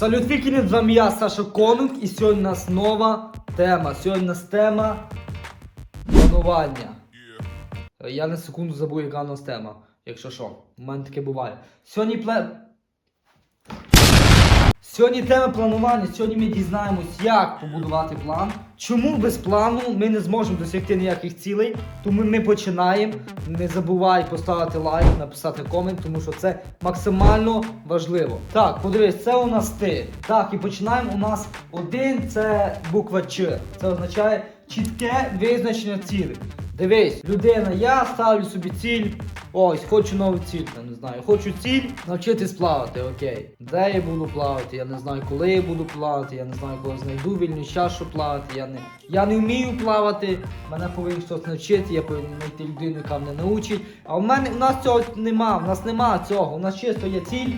Салют вікінів, з вами я, Саша Конунг, і сьогодні у нас нова тема. Сьогодні у нас тема планування. Е, Я на секунду забув, яка у нас тема. Якщо що, у мене таке буває. Сьогодні пле... Сьогодні тема планування. Сьогодні ми дізнаємось, як побудувати план. Чому без плану ми не зможемо досягти ніяких цілей. Тому ми починаємо. Не забувай поставити лайк, написати комент, тому що це максимально важливо. Так, подивись, це у нас ти. Так, і починаємо. У нас один це буква Ч. Це означає чітке визначення цілей. Дивись, людина, я ставлю собі ціль. Ось, хочу нову ціль, там, не знаю. Хочу ціль навчитись плавати, окей. Де я буду плавати? Я не знаю, коли я буду плавати, я не знаю, коли знайду вільний час, щоб плавати. Я не, я не вмію плавати, мене повинен хтось навчити, я повинен знайти людину, яка мене научить. А в мене у нас цього нема, в нас нема цього. У нас чисто є ціль.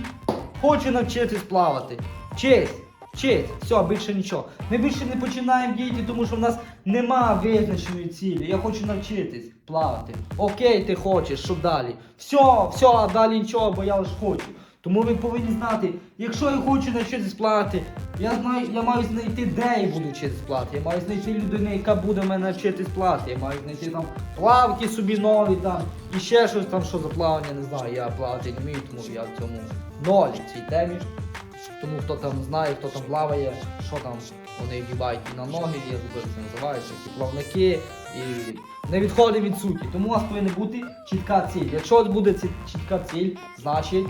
Хочу навчитись плавати. Честь. Вчить, все, більше нічого. Ми більше не починаємо діяти, тому що в нас нема визначеної цілі. Я хочу навчитись плавати. Окей, ти хочеш, що далі? Все, все, а далі нічого, бо я лише хочу. Тому ви повинні знати, якщо я хочу навчитись плавати, я знаю, я маю знайти, де я буду вчитись плавати. Я маю знайти людину, яка буде мене навчитись плавати. Я маю знайти там плавки собі нові там і ще щось там, що за плавання, не знаю. Я плавати не вмію, тому я в цьому ноль в цій темі. Тому хто там знає, хто там плаває, що там вони вдівають і на ноги, я забув, це називається, ці плавники і не відходить від суті. Тому у вас повинна бути чітка ціль. Якщо буде чітка ціль, значить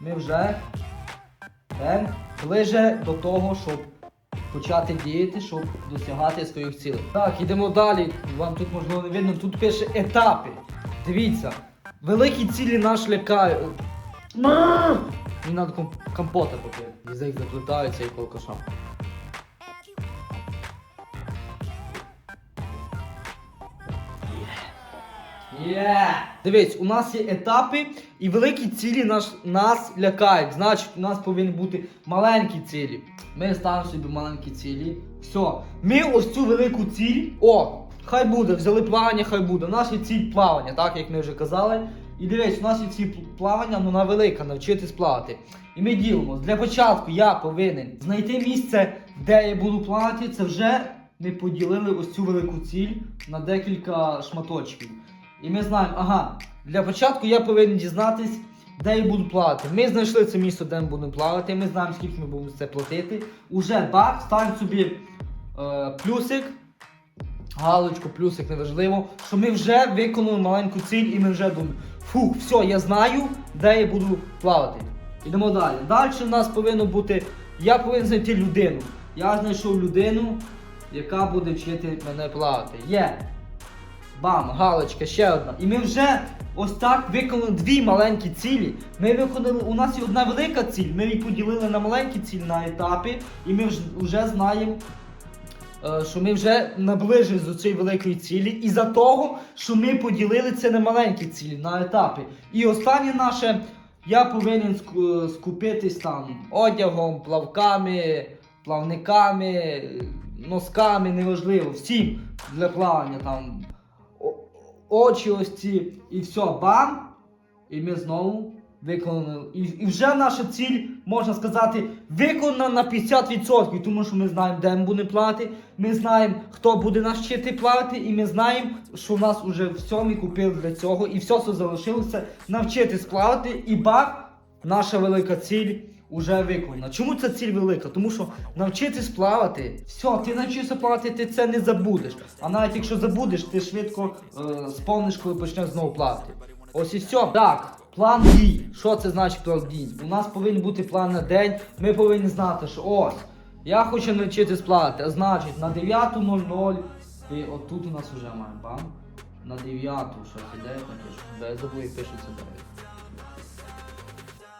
ми вже йдемо ближе до того, щоб почати діяти, щоб досягати своїх цілей. Так, ідемо далі. Вам тут можливо не видно, тут пише етапи. Дивіться, великі цілі нас лякають. Мені треба ком- компота попити. Язик заплетається і колкоша. Є! Дивись, у нас є етапи і великі цілі наш, нас лякають. Значить, у нас повинні бути маленькі цілі. Ми ставимо собі маленькі цілі. Все. Ми ось цю велику ціль. О! Хай буде, взяли плавання, хай буде. Є ціль плавання, так як ми вже казали. І дивись, у нас є ціль плавання, ну вона велика, навчитись плавати. І ми ділимося. Для початку я повинен знайти місце, де я буду плавати. Це вже ми поділили ось цю велику ціль на декілька шматочків. І ми знаємо, ага, для початку я повинен дізнатись, де я буду плавати. Ми знайшли це місце, де ми будемо плавати, ми знаємо, скільки ми будемо це платити. Уже бах, ставимо собі е, плюсик, галочку, плюсик, неважливо, що ми вже виконали маленьку ціль і ми вже думаємо, фух, все, я знаю, де я буду плавати. Ідемо далі. Далі в нас повинно бути, я повинен знайти людину. Я знайшов людину, яка буде вчити мене плавати. Є. Бам, галочка, ще одна. І ми вже ось так виконали дві маленькі цілі. Ми виконали, у нас є одна велика ціль, ми її поділили на маленькі цілі на етапи, і ми вже, знаємо, що ми вже наближились до цієї великої цілі, і за того, що ми поділили це на маленькі цілі, на етапи. І останнє наше, я повинен скупитись там одягом, плавками, плавниками, носками, неважливо, всім для плавання там очі ось ці, і все, бам! І ми знову виконали. І, і вже наша ціль, можна сказати, виконана на 50%, тому що ми знаємо, де ми будемо плавати, ми знаємо, хто буде нас вчити плавати, і ми знаємо, що в нас вже все ми купили для цього, і все, що залишилося, навчитись плавати, і бах, наша велика ціль. Уже виконана. Чому ця ціль велика? Тому що навчитись плавати, все, ти навчився плавати, ти це не забудеш. А навіть якщо забудеш, ти швидко е, сповниш, коли почнеш знову плавати. Ось і все. Так, план дій. Що це значить план дій? У нас повинен бути план на день. Ми повинні знати, що ось. Я хочу навчитись плавати. А значить, на 9.00. І отут у нас вже має бам. На 9 щось іде. Де забув, як пишеться далі.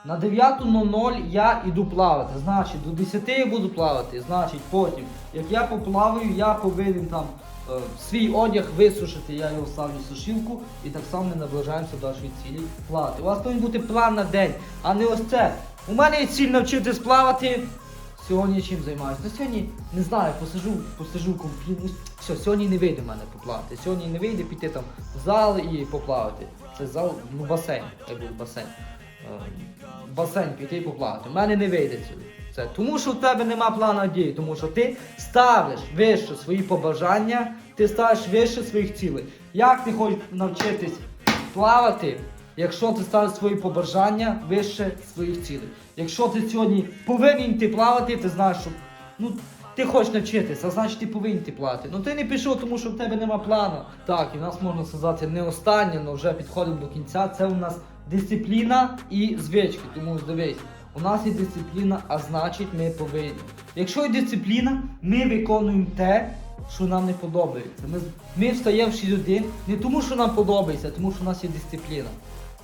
На 9.00 я іду плавати. Значить, до 10 я буду плавати. Значить, потім, як я поплаваю, я повинен там свій одяг висушити, я його ставлю в сушилку і так само ми наближаємося до нашої цілі плавати. У вас повинен бути план на день, а не ось це. У мене є ціль навчитись плавати. Сьогодні я чим займаюся? Ну сьогодні не знаю, посижу, посижу комп'ютер. Все, сьогодні не вийде в мене поплавати. Сьогодні не вийде піти там в зал і поплавати. Це зал, ну басейн. Це був басейн. Е, Басейн піти і поплавати. У мене не вийде це. Це тому, що в тебе нема плану дій, тому що ти ставиш вище свої побажання, ти ставиш вище своїх цілей. Як ти хочеш навчитись плавати, якщо ти ставиш свої побажання вище своїх цілей? Якщо ти сьогодні повинен йти плавати, ти знаєш, що ну, ти хочеш навчитися, а значить ти повинен йти плавати. Ну ти не пішов, тому що в тебе нема плану. Так, і в нас можна сказати не останнє, але вже підходимо до кінця. Це у нас дисципліна і звички. Тому дивись, у нас є дисципліна, а значить ми повинні. Якщо є дисципліна, ми виконуємо те, що нам не подобається. Ми, ми встаємо в 6 годин не тому, що нам подобається, а тому що у нас є дисципліна.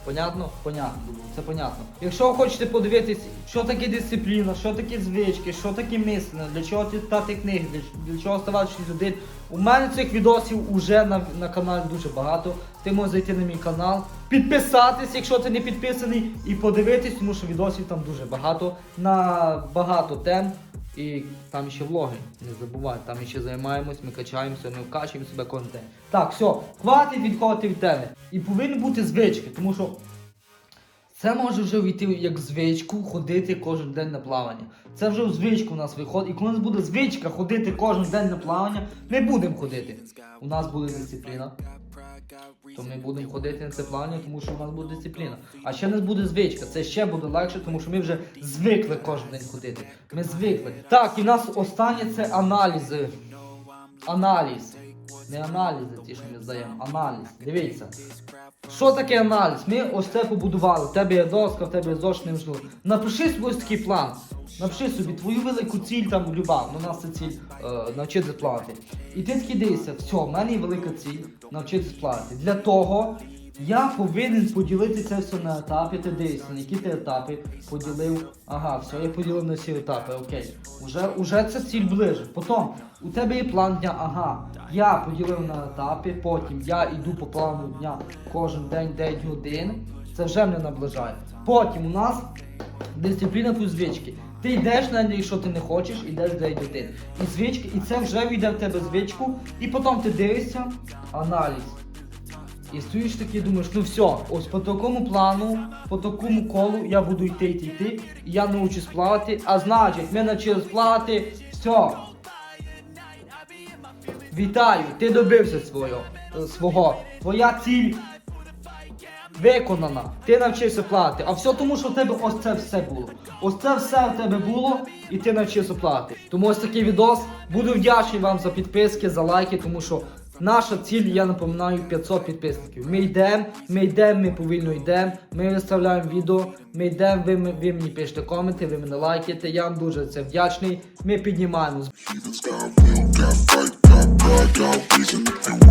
Понятно? Понятно. Це понятно. Якщо ви хочете подивитись, що таке дисципліна, що таке звички, що таке мислення, для чого читати книги, для, для чого ставати 6 годин. У мене цих відосів уже на, на каналі дуже багато. Ти можеш зайти на мій канал, підписатись, якщо ти не підписаний, і подивитись, тому що відосів там дуже багато на багато тем. І там ще влоги, не забувай, там ще займаємось, ми качаємося, ми вкачуємо себе кожен день. Так, все, хватить відходити від теми. І повинні бути звички, тому що це може вже війти як звичку ходити кожен день на плавання. Це вже в звичку у нас виходить. І коли у нас буде звичка ходити кожен день на плавання, ми будемо ходити. У нас буде дисципліна. То ми будемо ходити на це плавання, тому що у нас буде дисципліна. А ще нас буде звичка. Це ще буде легше, тому що ми вже звикли кожен день ходити. Ми звикли. Так, і в нас останнє це аналізи. Аналіз. Не аналізи, ті, що ми здаємо, аналіз. Дивіться. Що таке аналіз? Ми ось це побудували. В тебе є доска, в тебе є зошит, неважливо. Напиши ось такий план. Напиши собі твою велику ціль там люба. Ну, у нас це ціль е, навчитися плавати. І ти такий дивишся, все, в мене є велика ціль навчитися плавати. Для того я повинен поділити це все на етапи. Ти дивишся, на які ти етапи поділив. Ага, все, я поділив на всі етапи, окей. Уже, уже ця ціль ближе. Потім у тебе є план дня, ага. Я поділив на етапи, потім я йду по плану дня кожен день 9 годин. Це вже мене наближає. Потім у нас дисципліна плюс звички. Ти йдеш навіть якщо ти не хочеш, йдеш 9 годин. І звички, і це вже війде в тебе звичку, і потім ти дивишся аналіз. І стоїш такий, думаєш, ну все, ось по такому плану, по такому колу я буду йти, йти, йти, і я научусь плавати, а значить, ми навчились плавати, все. Вітаю, ти добився свого, свого. Твоя ціль виконана. Ти навчився плавати. А все тому, що в тебе ось це все було. Ось це все в тебе було, і ти навчився плавати. Тому ось такий відос. Буду вдячний вам за підписки, за лайки, тому що наша ціль, я напоминаю, 500 підписників. Ми йдемо, ми йдемо, ми повільно йдемо, ми виставляємо відео, ми йдемо, ви, ви мені пишете коменти, ви мене лайкаєте. Я вам дуже це вдячний. Ми піднімаємо